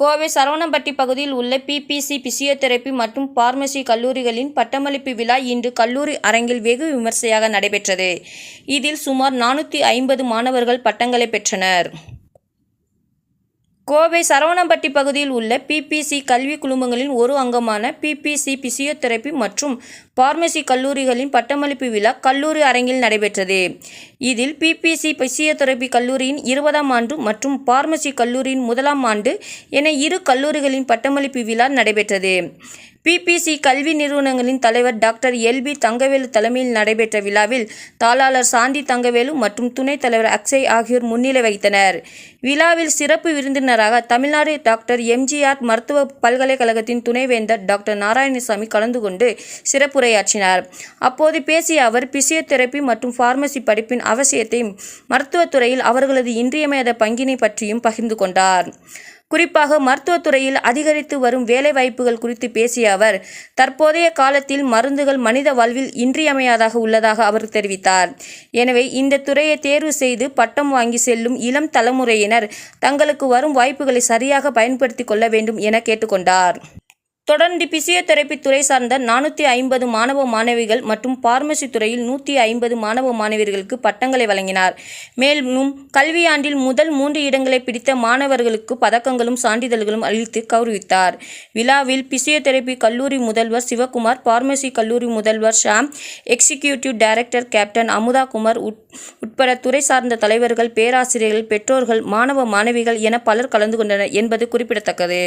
கோவை சரவணம்பட்டி பகுதியில் உள்ள BBC physiotherapy மற்றும் பார்மசி கல்லூரிகளின் பட்டமளிப்பு விழா இன்று கல்லூரி அரங்கில் வெகு விமர்சையாக நடைபெற்றது. இதில் சுமார் நானூற்றி ஐம்பது மாணவர்கள் பட்டங்களை பெற்றனர். கோவை சரவணம்பட்டி பகுதியில் உள்ள பிபிசி கல்வி குழுமங்களின் ஒரு அங்கமான பிபிசி பிசியோதெரபி மற்றும் பார்மசி கல்லூரிகளின் பட்டமளிப்பு விழா கல்லூரி அரங்கில் நடைபெற்றது. இதில் பிபிசி பிசியோதெரபி கல்லூரியின் இருபதாம் ஆண்டு மற்றும் பார்மசி கல்லூரியின் முதலாம் ஆண்டு என இரு கல்லூரிகளின் பட்டமளிப்பு விழா நடைபெற்றது. பிபிசி கல்வி நிறுவனங்களின் தலைவர் டாக்டர் எல்பி தங்கவேலு தலைமையில் நடைபெற்ற விழாவில் தாளாளர் சாந்தி தங்கவேலு மற்றும் துணைத் தலைவர் அக்ஷய் ஆகியோர் முன்னிலை வகித்தனர். விழாவில் சிறப்பு விருந்தினராக தமிழ்நாடு டாக்டர் எம்ஜிஆர் மருத்துவ பல்கலைக்கழகத்தின் துணைவேந்தர் டாக்டர் நாராயணசாமி கலந்து கொண்டு சிறப்புரை உரையாற்றினார். அப்போது பேசிய அவர் பிசியோதெரபி மற்றும் பார்மசி படிப்பின் அவசியத்தையும் மருத்துவத்துறையில் அவர்களது இன்றியமையாத பங்கினை பற்றியும் பகிர்ந்து கொண்டார். குறிப்பாக மருத்துவத்துறையில் அதிகரித்து வரும் வேலைவாய்ப்புகள் குறித்து பேசிய அவர் தற்போதைய காலத்தில் மருந்துகள் மனித வாழ்வில் இன்றியமையாதாக உள்ளதாக அவர் தெரிவித்தார். எனவே இந்த துறையை தேர்வு செய்து பட்டம் வாங்கி செல்லும் இளம் தலைமுறையினர் தங்களுக்கு வரும் வாய்ப்புகளை சரியாக பயன்படுத்தி கொள்ள வேண்டும் என கேட்டுக்கொண்டார் தொடர்ந்து பிசியோதெரபி துறை சார்ந்த நானூற்றி ஐம்பது மாணவ மாணவிகள் மற்றும் பார்மசி துறையில் நூற்றி ஐம்பது மாணவ மாணவியர்களுக்கு பட்டங்களை வழங்கினார். மேலும் கல்வியாண்டில் முதல் மூன்று இடங்களை பிடித்த மாணவர்களுக்கு பதக்கங்களும் சான்றிதழ்களும் அளித்து கௌரவித்தார். விழாவில் பிசியோதெரபி கல்லூரி முதல்வர் சிவகுமார் பார்மசி கல்லூரி முதல்வர் Sham executive director captain Amudha Kumar உட் உட்பட துறை சார்ந்த தலைவர்கள் பேராசிரியர்கள் பெற்றோர்கள் மாணவ மாணவிகள் என பலர் கலந்து கொண்டனர் என்பது குறிப்பிடத்தக்கது.